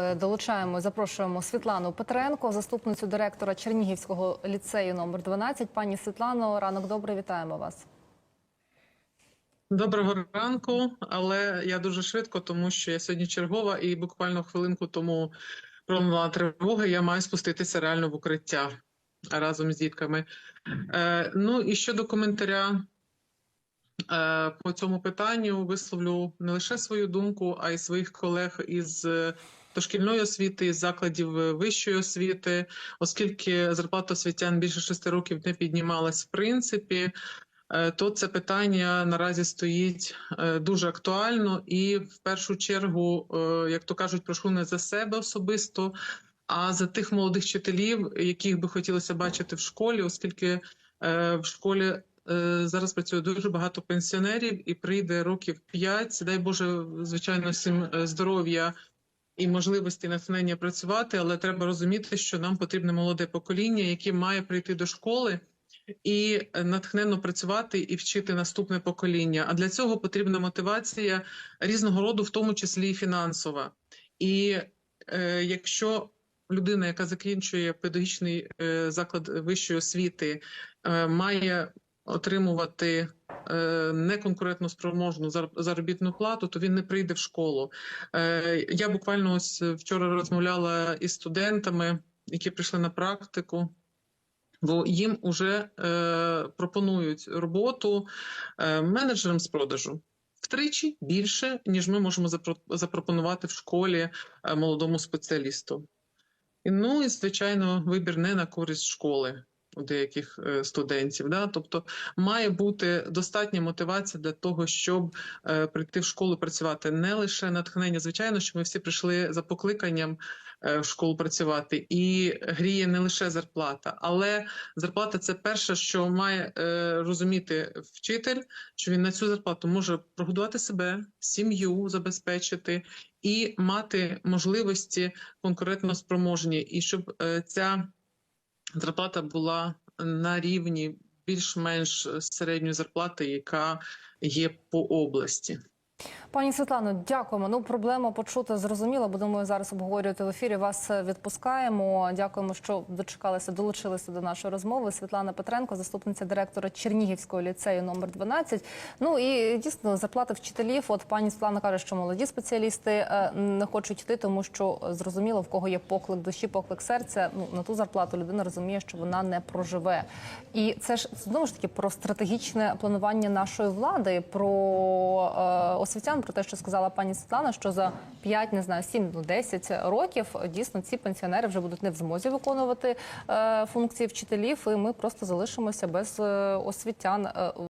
Е, Долучаємо, запрошуємо Світлану Петренко, заступницю директора Чернігівського ліцею номер 12. Пані Світлано, ранок добрий, вітаємо вас. Доброго ранку, але я дуже швидко, тому що я сьогодні чергова, і буквально хвилинку тому пролунала тривога. Я маю спуститися реально в укриття разом з дітками. Е, ну і щодо коментаря е, по цьому питанню, висловлю не лише свою думку, а й своїх колег із дошкільної освіти, закладів е, вищої освіти, оскільки зарплата освітян більше шести років не піднімалась в принципі е, то це питання наразі стоїть е, дуже актуально, і в першу чергу, як то кажуть, прошу не за себе особисто, а за тих молодих вчителів, яких би хотілося бачити в школі, оскільки в школі. Зараз працює дуже багато пенсіонерів, і прийде років 5, дай Боже, звичайно, всім здоров'я і можливості натхнення працювати, але треба розуміти, що нам потрібне молоде покоління, яке має прийти до школи і натхненно працювати і вчити наступне покоління. А для цього потрібна мотивація різного роду, в тому числі і фінансова. І е, якщо людина, яка закінчує педагогічний е, заклад вищої освіти, е, має отримувати е, неконкурентно спроможну заробітну плату, то він не прийде в школу. Е, я буквально ось вчора розмовляла із студентами, які прийшли на практику бо їм вже е, пропонують роботу е, менеджерам з продажу втричі більше, ніж ми можемо запропонувати в школі е, молодому спеціалісту. Ну і звичайно, вибір не на користь школи у деяких е, студентів. Да? Тобто має бути достатня мотивація для того, щоб е, прийти в школу працювати не лише натхнення. Звичайно, що ми всі прийшли за покликанням е, в школу працювати, і гріє не лише зарплата, але зарплата це перше, що має розуміти вчитель, що він на цю зарплату може прогодувати себе, сім'ю забезпечити і мати можливості конкурентно спроможні, і щоб ця зарплата була на рівні більш-менш середньої зарплати, яка є по області. Пані Світлано, дякуємо. Ну, проблема почута зрозуміла. Будемо зараз обговорювати в ефірі. Вас е, відпускаємо. Дякуємо, що дочекалися, долучилися до нашої розмови. Світлана Петренко, заступниця директора Чернігівського ліцею номер 12. Ну і дійсно зарплати вчителів. От пані Світлана каже, що молоді спеціалісти е, не хочуть йти, тому що е, зрозуміло, в кого є поклик душі, поклик серця. Ну на ту зарплату людина розуміє, що вона не проживе. І це ж знову ж таки про стратегічне планування нашої влади, про е, освітян, про те, що сказала пані Світлана, що за 5, не знаю, 7, ну 10 років дійсно ці пенсіонери вже будуть не в змозі виконувати е, функції вчителів, і ми просто залишимося без е, освітян. Е,